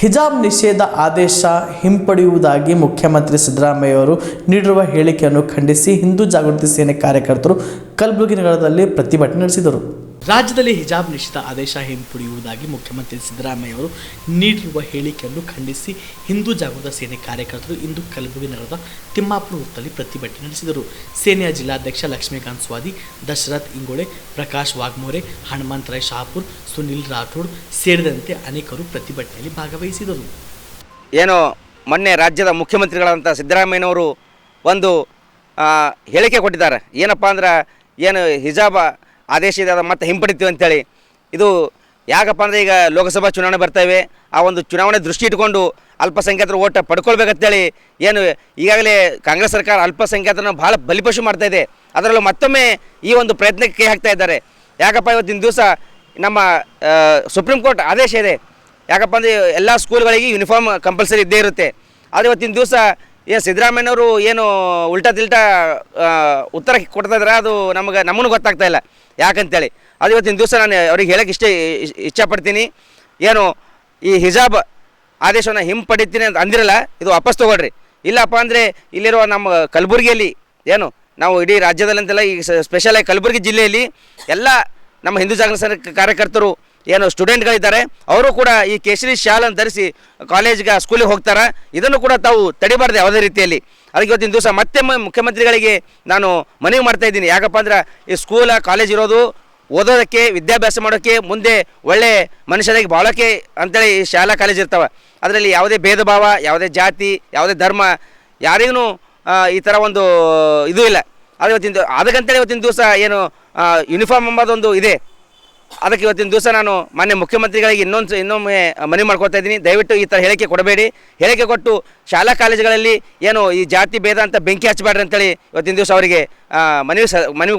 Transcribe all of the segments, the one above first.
ಹಿಜಾಬ್ ನಿಷೇಧ ಆದೇಶ ಹಿಂಪಡೆಯುವುದಾಗಿ ಮುಖ್ಯಮಂತ್ರಿ ಸಿದ್ದರಾಮಯ್ಯ ಅವರು ನೀಡಿರುವ ಹೇಳಿಕೆಯನ್ನು ಖಂಡಿಸಿ ಹಿಂದೂ ಜಾಗೃತಿ ಸೇನೆ ಕಾರ್ಯಕರ್ತರು ಕಲಬುರಗಿ ನಗರದಲ್ಲಿ ಪ್ರತಿಭಟನೆ ನಡೆಸಿದರು. ರಾಜ್ಯದಲ್ಲಿ ಹಿಜಾಬ್ ನಿಷೇಧ ಆದೇಶ ಹಿಂಪಡೆಯುವುದಾಗಿ ಮುಖ್ಯಮಂತ್ರಿ ಸಿದ್ದರಾಮಯ್ಯ ಅವರು ನೀಡಿರುವ ಹೇಳಿಕೆಯನ್ನು ಖಂಡಿಸಿ ಹಿಂದೂ ಜಾಗೃತ ಸೇನೆ ಕಾರ್ಯಕರ್ತರು ಇಂದು ಕಲಬುರಗಿ ನಗರದ ತಿಮ್ಮಾಪುರ ವೃತ್ತದಲ್ಲಿ ಪ್ರತಿಭಟನೆ ನಡೆಸಿದರು. ಸೇನೆಯ ಜಿಲ್ಲಾಧ್ಯಕ್ಷ ಲಕ್ಷ್ಮೀಕಾಂತ್ ಸ್ವಾದಿ, ದಶರಥ್ ಇಂಗೋಳೆ, ಪ್ರಕಾಶ್ ವಾಗ್ಮೋರೆ ಹನುಮಂತರಾಯ್ ಶಾಪುರ್, ಸುನಿಲ್ ರಾಠೋಡ್ ಸೇರಿದಂತೆ ಅನೇಕರು ಪ್ರತಿಭಟನೆಯಲ್ಲಿ ಭಾಗವಹಿಸಿದರು. ಏನು ಮೊನ್ನೆ ರಾಜ್ಯದ ಮುಖ್ಯಮಂತ್ರಿಗಳಾದಂಥ ಸಿದ್ದರಾಮಯ್ಯನವರು ಒಂದು ಹೇಳಿಕೆ ಕೊಟ್ಟಿದ್ದಾರೆ. ಏನಪ್ಪ ಅಂದ್ರೆ ಏನು ಹಿಜಾಬ ಆದೇಶ ಇದೆ ಅದು ಮತ್ತೆ ಹಿಂಪಡಿತೀವಿ ಅಂತೇಳಿ. ಇದು ಯಾಕಪ್ಪ ಅಂದರೆ ಈಗ ಲೋಕಸಭಾ ಚುನಾವಣೆ ಬರ್ತವೆ ಆ ಒಂದು ಚುನಾವಣೆ ದೃಷ್ಟಿ ಇಟ್ಕೊಂಡು ಅಲ್ಪಸಂಖ್ಯಾತರ ಓಟ ಪಡ್ಕೊಳ್ಬೇಕಂತೇಳಿ ಏನು ಈಗಾಗಲೇ ಕಾಂಗ್ರೆಸ್ ಸರ್ಕಾರ ಅಲ್ಪಸಂಖ್ಯಾತರನ್ನ ಭಾಳ ಬಲಿಪಶು ಮಾಡ್ತಾ ಇದೆ. ಅದರಲ್ಲೂ ಮತ್ತೊಮ್ಮೆ ಈ ಒಂದು ಪ್ರಯತ್ನಕ್ಕೆ ಕೈ ಹಾಕ್ತಾ ಇದ್ದಾರೆ. ಯಾಕಪ್ಪ ಇವತ್ತಿನ ದಿವಸ ನಮ್ಮ ಸುಪ್ರೀಂ ಕೋರ್ಟ್ ಆದೇಶ ಇದೆ. ಯಾಕಪ್ಪ ಅಂದರೆ ಎಲ್ಲ ಸ್ಕೂಲ್ಗಳಿಗೆ ಯೂನಿಫಾರ್ಮ್ ಕಂಪಲ್ಸರಿ ಇದ್ದೇ ಇರುತ್ತೆ. ಆದರೆ ಇವತ್ತಿನ ದಿವಸ ಏನು ಸಿದ್ದರಾಮಯ್ಯನವರು ಏನು ಉಲ್ಟಾ ತಿಲ್ಟಾ ಉತ್ತರ ಕೊಡ್ತಾ ಇದ್ದಾರೆ, ಅದು ನಮಗೆ ನಮಗೂ ಗೊತ್ತಾಗ್ತಾ ಇಲ್ಲ. ಯಾಕಂತೇಳಿ? ಅದು ಇವತ್ತಿನ ದಿವಸ ನಾನು ಅವ್ರಿಗೆ ಹೇಳಕ್ಕೆ ಇಷ್ಟೇ ಇಚ್ಛಪಡ್ತೀನಿ ಏನು, ಈ ಹಿಜಾಬ್ ಆದೇಶವನ್ನು ಹಿಂಪಡಿತೀನಿ ಅಂತ ಅಂದಿರಲ್ಲ, ಇದು ವಾಪಸ್ ತೊಗೊಳ್ರಿ. ಇಲ್ಲಪ್ಪ ಅಂದರೆ ಇಲ್ಲಿರುವ ನಮ್ಮ ಕಲಬುರಗಿಯಲ್ಲಿ, ಏನು, ನಾವು ಇಡೀ ರಾಜ್ಯದಲ್ಲಂತೆಲ್ಲ ಈಗ ಸ್ಪೆಷಲಾಗಿ ಕಲಬುರಗಿ ಜಿಲ್ಲೆಯಲ್ಲಿ ಎಲ್ಲ ನಮ್ಮ ಹಿಂದೂ ಜಾಗರಣ ಕಾರ್ಯಕರ್ತರು ಏನು ಸ್ಟೂಡೆಂಟ್ಗಳಿದ್ದಾರೆ, ಅವರು ಕೂಡ ಈ ಕೇಸರಿ ಶಾಲನ್ನು ಧರಿಸಿ ಕಾಲೇಜ್ಗೆ ಸ್ಕೂಲಿಗೆ ಹೋಗ್ತಾರೆ? ಇದನ್ನು ಕೂಡ ತಾವು ತಡಿಬಾರ್ದು ಯಾವುದೇ ರೀತಿಯಲ್ಲಿ. ಅದಕ್ಕೆ ಇವತ್ತಿನ ದಿವಸ ಮತ್ತೆ ಮುಖ್ಯಮಂತ್ರಿಗಳಿಗೆ ನಾನು ಮನವಿ ಮಾಡ್ತಾ ಇದ್ದೀನಿ. ಯಾಕಪ್ಪ ಅಂದ್ರೆ ಈ ಸ್ಕೂಲ ಕಾಲೇಜ್ ಇರೋದು ಓದೋದಕ್ಕೆ, ವಿದ್ಯಾಭ್ಯಾಸ ಮಾಡೋಕ್ಕೆ ಮುಂದೆ ಒಳ್ಳೆ ಮನುಷ್ಯರಿಗೆ ಬಾಳೋಕ್ಕೆ ಅಂತೇಳಿ ಈ ಶಾಲಾ ಕಾಲೇಜ್ ಇರ್ತಾವೆ. ಅದರಲ್ಲಿ ಯಾವುದೇ ಭೇದ ಭಾವ ಯಾವುದೇ ಜಾತಿ, ಯಾವುದೇ ಧರ್ಮ ಯಾರಿಗೂ ಈ ಥರ ಒಂದು ಇದು ಇಲ್ಲ. ಅದು ಇವತ್ತಿನ ಅದಕ್ಕಂತೇಳಿ ಇವತ್ತಿನ ದಿವಸ ಏನು ಯೂನಿಫಾರ್ಮ್ ಎಂಬುದೊಂದು ಇದೆ. ಅದಕ್ಕೆ ಇವತ್ತಿನ ದಿವಸ ನಾನು ಮಾನ್ಯ ಮುಖ್ಯಮಂತ್ರಿಗಳಿಗೆ ಇನ್ನೊಂದು ಇನ್ನೊಮ್ಮೆ ಮನವಿ ಮಾಡ್ಕೊತಾ ಇದ್ದೀನಿ. ದಯವಿಟ್ಟು ಈ ಥರ ಹೇಳಿಕೆ ಕೊಡಬೇಡಿ. ಹೇಳಿಕೆ ಕೊಟ್ಟು ಶಾಲಾ ಕಾಲೇಜುಗಳಲ್ಲಿ ಏನು ಈ ಜಾತಿ ಭೇದ ಅಂತ ಬೆಂಕಿ ಹಚ್ಚಬೇಡ್ರಿ ಅಂತೇಳಿ ಇವತ್ತಿನ ದಿವಸ ಅವರಿಗೆ ಮನವಿ ಸ ಮನವಿ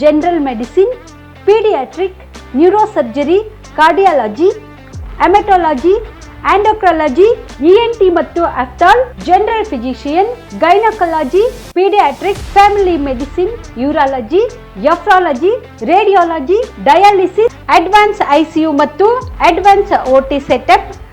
general medicine paediatric neuro surgery cardiology haematology endocrinology ENT ಮತ್ತು ophthal general physician gynaecology paediatric family medicine urology nephrology radiology dialysis advance ICU ಮತ್ತು ಅಡ್ವಾನ್ಸ್ ಓಟಿ ಸೆಟಪ್